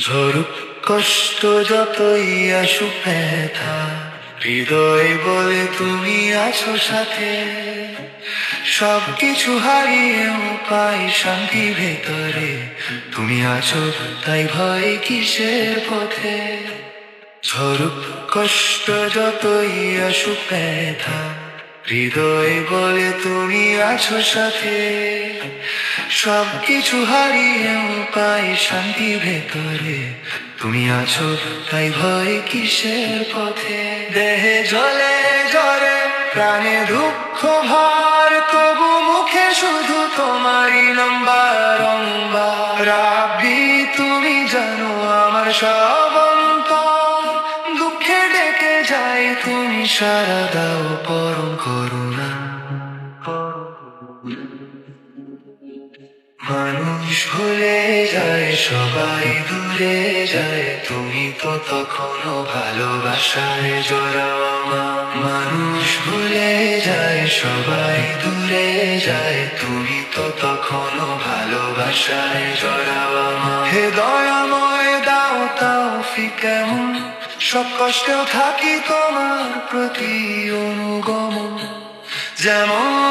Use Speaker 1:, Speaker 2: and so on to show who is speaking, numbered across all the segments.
Speaker 1: ঝরুক কষ্ট যতই আসুক ব্যথা। হৃদয় বলে তুমি আছো সাথে। সব কিছু হারিয়েও পাই শান্তি ভেতরে। তুমি আছো, তাই ভয় কিসের পথে? ঝরুক কষ্ট যতই আসুক ব্যথা। হৃদয় বলে তুমি আছো সাথে। সব কিছু হারিয়েও পাই শান্তি ভেতরে। তুমি আছো, তাই ভয় কিসের পথে? দেহে জলে জরে প্রাণে দুঃখ ভার, তবু মুখে শুধু তোমারই লম্বা রম্বা রাবি তুমি জানো আমার সব দুঃখে ডেকে যায়, তুমি সারা দাও পরম করুণা। মানুষ ভুলে যায়, সবাই দূরে যায়। তুমি তো তখনও ভালোবাসায় জড়াও মানুষ ভুলে যায়, সবাই দূরে যায়। তুমি তো তখনও ভালোবাসায় জড়াও হে দয়াময়, দাও তাও কেমন? সব কষ্টেও থাকি তোমার প্রতি অনুগমন। যেমন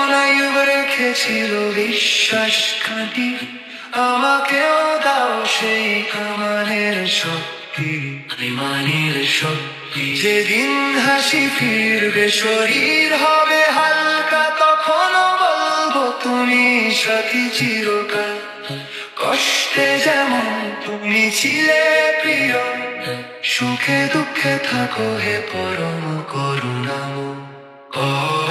Speaker 1: রেখেছিল বিশ্বাস খাঁটি। আমাকেও দাও সেই আমানের শক্তি। ইমানের শক্তি। যেদিন হাসি ফিরবে শরীর হবে হালকা তখনও বলব তুমি সাথী চিরকাল। কষ্টে যেমন তুমি ছিলে প্রিয় সুখে দুঃখে থাকো হে পরম করুণাম ও